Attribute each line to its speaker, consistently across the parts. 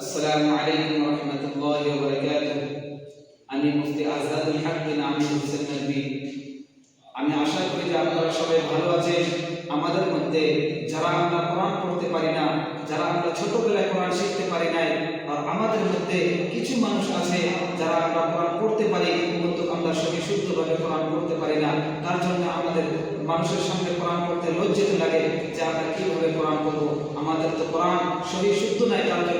Speaker 1: আসসালামু আলাইকুম রাহমাতুল্লাহি বারাকাতুহু আমি মুফতি আজাদুল হক বিন আমির হোসেন নবী। আমি আশা করি যে আপনারা সবাই ভালো আছেন। আমাদের মধ্যে যারা আমরা কোরআন পড়তে পারি না, যারা আমরা ছোটবেলায় কোরআন শিখতে পারি নাই, আর আমাদের মধ্যে কিছু মানুষ আছে যারা আমরা কোরআন পড়তে পারি, কিন্তু আমরা সহি শুদ্ধভাবে কোরআন পড়তে পারি না। তার জন্য আমাদের মানুষের সামনে কোরআন পড়তে লজ্জিত লাগে যে আমরা কীভাবে কোরআন পড়ব। আমাদের তো কোরআন সহি শুদ্ধ নাই, তার জন্য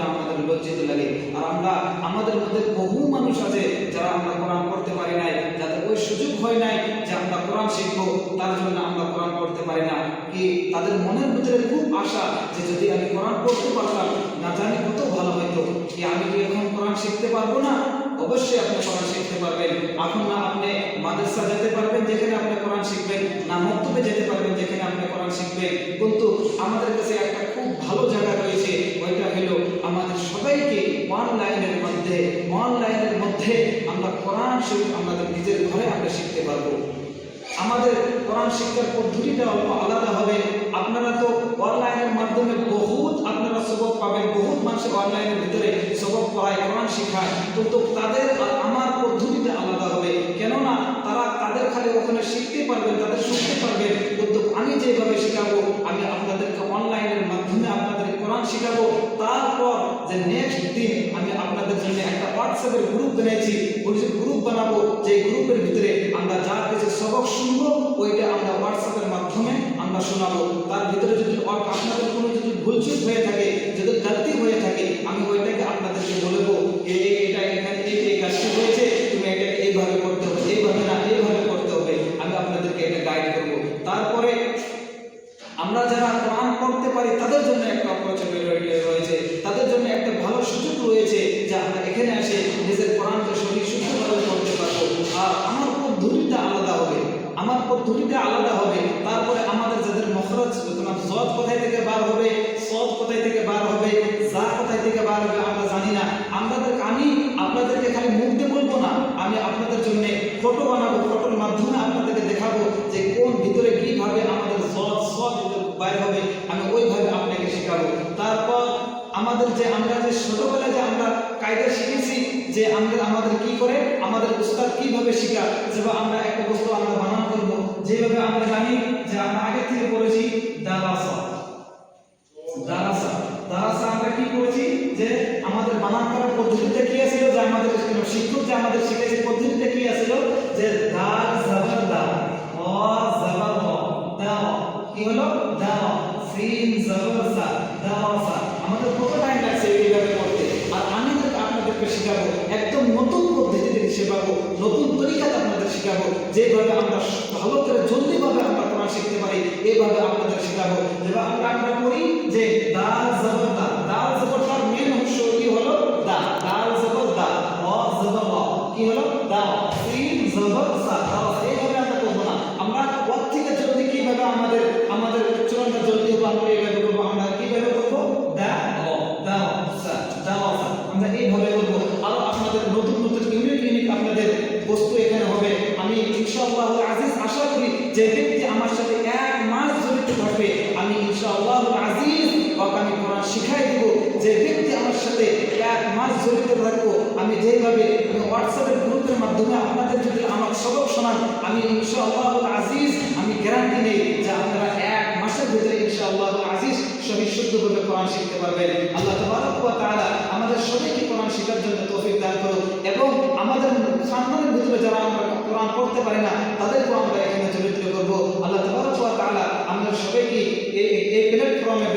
Speaker 1: লজ্জিত লাগে। আর আমরা, আমাদের মধ্যে বহু মানুষ আছে যারা আমরা কোরআন পড়তে পারি নাই, যাদের ওই সুযোগ হয় নাই যে আমরা কোরআন শিখব, তার জন্য আমরা কোরআন পড়তে পারি না। কি তাদের মনের ভিতরে খুব আশা যে যদি আমি কোরআন পড়তে পারতাম, না জানি কত ভালো হইতো। কি আমি কি এখন কোরআন শিখতে পারব না? অবশ্যই আপনি কোরআন শিখতে পারবেন। এখন না আপনি মাদ্রাসা যেতে পারবেন যেখানে আপনি কোরআন শিখবেন, না মক্তবে যেতে পারবেন যেখানে আপনি কোরআন শিখবেন। কিন্তু আমাদের কাছে একটা খুব ভালো জায়গা রয়েছে আমাদের সবাইকে অনলাইনের মধ্যে অনলাইনের মধ্যে আমরা কোরআন শরীফ আমাদের নিজের ঘরে আমরা শিখতে পারব। আমাদের কোরআন শিক্ষার পদ্ধতিটা অল্প আলাদা হবে। আপনারা তো অনলাইনের মাধ্যমে বহুত আপনারা সবক পাবেন, বহুত মানুষের অনলাইনের ভিতরে সবক পড়ায় কোরআন শেখায়। কিন্তু তাদের আমার পদ্ধতিটা আলাদা হবে। কেননা তারা তাদের খালি ওখানে শিখতে পারবেন, তাদের শুনতে পারবেন। কিন্তু আমি যেভাবে শেখাবো, আমি আপনাদেরকে অনলাইনের মাধ্যমে আপনাদের কোরআন শেখাবো তারপর যে নেক্সট দিন আমি আপনাদের জন্য একটা হোয়াটসঅ্যাপের গ্রুপ বানিয়েছি গ্রুপ বানাবো। যে গ্রুপের ভিতরে আমরা যা কিছু সবক শুনব, ওইটা আমরা হোয়াটসঅ্যাপের মাধ্যমে আমরা শোনাবো। তার ভিতরে যদি আপনাদের কোনো যদি ভুলচুক হয়ে থাকে, যদি গলতি হয়ে থাকে, আমি ওইটাকে আপনাদেরকে বলব এই এটা, এখানে, এই এই কাজটি হয়েছে, তুমি এটাকে এইভাবে করতে হবে, এইভাবে না, এইভাবে করতে হবে। আমি আপনাদেরকে এটা গাইড করব। তারপরে আমরা যারা কোরআন পড়তে পারি, তাদের জন্য একটা অপরচুনিটি রয়েছে। তাদের পদ্ধতিটা আলাদা হবে। তারপরে আমাদের যাদের মখরজ, তোমার জদ কোথায় থেকে বার হবে সদ কোথায় থেকে বার হবে যা কোথায় থেকে বার হবে, আমরা জানি না। আমাদের, আমি আপনাদেরকে খালি মুখ দিয়ে বলব না, আমি আপনাদের জন্য ফটো বানাবো ফটোর মাধ্যমে আপনাদেরকে দেখাবো যে কোন ভিতরে কীভাবে আমাদের জজ সদ বাইর হবে আমি ওইভাবে আপনাকে শেখাবো তারপর আমাদের যে আমরা যে ছোটবেলায় যে আমরা কায়দা শিখেছি যে আমরা আমাদের কি করে, আমাদের উস্তাদ কীভাবে শেখা, যেভাবে আমরা একটা বস্তু আমরা বানান করব, যেভাবে আমরা জানি যে আমরা আগে থেকে পড়েছি দারাসা। দারাসা। দারাসা আমরা কি করেছি যে আমাদের বানান করার পদ্ধতিতে কি ছিল যে আমাদের শিক্ষক যে আমাদের শিখেছে পদ্ধতিতে আপনাদেরকে শেখাবো, একদম নতুন পদ্ধতিতে শেখাবো, নতুন তরিকাতে আপনাদের শেখাবো, যেভাবে আমরা ভালো করে জলদিভাবে আমরা কোরআন শিখতে পারি এইভাবে আপনাদের শেখাবো। যেভাবে আমরা আমরা করি যে দাল দা দাল মেন অংশ কি হলো? দা দাল দা অ জবর কি হলো? দা সিন জবর সা। এইভাবে আমরা করব না। আমরা থেকে জলদি কীভাবে আমাদের আমাদের উচ্চারণটা জলদি হবে আমরা এইভাবে করব? আমরা কীভাবে করব দা দা দাওয়াসা আমরা এইভাবে নতুন নতুন আপনাদের বস্তু এখানে হবে। আমি ইনশাআল্লাহ আজিজ আশা করি যে ব্যক্তি আমার সাথে এক মাস জড়িত থাকবে, আমি ইনশাআল্লাহ আজিজ আমি কোরআন শিখাই দিব। যে ব্যক্তি আমার সাথে এক মাস জড়িত থাকব, আমি যেভাবে আমি হোয়াটসঅ্যাপের গ্রুপের মাধ্যমে আপনাদের যদি আমার সবক শোনান, আমি ইনশাআল্লাহ আজিজ, আমি গ্যারান্টি নেই যে আপনারা এক মাসের ভিতরে ইনশাআল্লাহ আজিজ সহি শুদ্ধভাবে কোরআন শিখতে পারবেন আল্লাহ তাবারক আমাদের সবাইকে কোরআন শেখার জন্য তৌফিক দান করুন এবং আমাদের সন্তানের ভিতরে যারা আমরা কোরআন পড়তে পারি না, তাদেরকেও আমরা এখানে চরিত্র করব। আল্লাহ তাবারক ওয়া আমাদের সবাইকে এই প্ল্যাটফর্মে